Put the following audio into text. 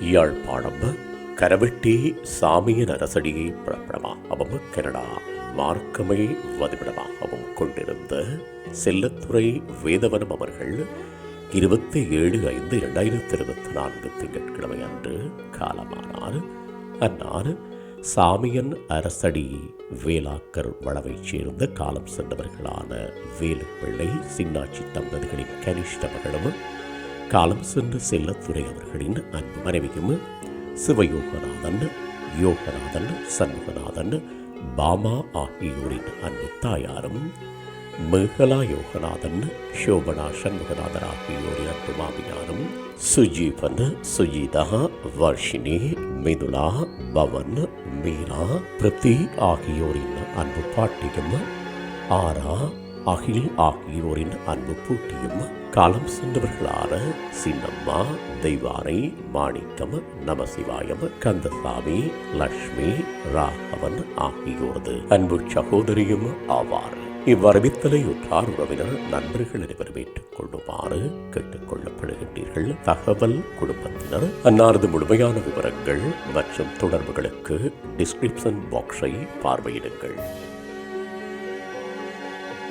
Yazhpanam Karavetti சாமியின் அரசடியை பிறப்பிடமாகவும் Canada மார்க்கமை வதிவிடமாகவும் கொண்டிருந்த செல்லத்துறை வேதவனம் அவர்கள் இருபத்தி ஏழு ஐந்து இரண்டாயிரத்தி இருபத்தி நான்கு திங்கட்கிழமை அன்று காலமானார். அன்னார் சாமியன் அரசடி வேலாக்கர் வளவைச் சேர்ந்த காலம் சென்றவர்களான வேலுப்பிள்ளை சின்னாட்சி தம்பதிகளின் கனிஷ்ட மகளும் காலம் சென்று செல்லத்துறை அவர்களின் அன்பு மனைவியும் சிவயோகநாதன் யோகநாதன் சண்முகநாதன் பாமா ஆகியோரின் அன்பு தாயாரும் மேகலா யோகநாதன் சோபனா சண்முகநாதன் ஆகியோரின் அன்பு மாமியாரும் சுஜீவன் சுஜிதா வர்ஷினி மிதுலா பவன் மீரா பிரதி ஆகியோரின் அன்பு பாட்டியும் ஆரா அகில் ஆகியோரின் அன்பு பூட்டியும் காலம் சென்றவர்களான சின்னம்மா தெய்வானை மாணிக்கம் நமசிவாயம் கந்தசாமி லக்ஷ்மி ராகவன் ஆகியோரது அன்பு சகோதரியும் ஆவார். இவ்வரவித்தலை உற்றார் உறவினர் நண்பர்கள் அனைவரும் ஏற்றுக் கொள்ளுமாறு கேட்டுக் கொள்ளப்படுகின்றீர்கள். தகவல் குடும்பத்தினர் அன்னாரது முழுமையான விவரங்கள் மற்றும் தொடர்புகளுக்கு டிஸ்கிரிப்ஷன் பாக்ஸை பார்வையிடுங்கள்.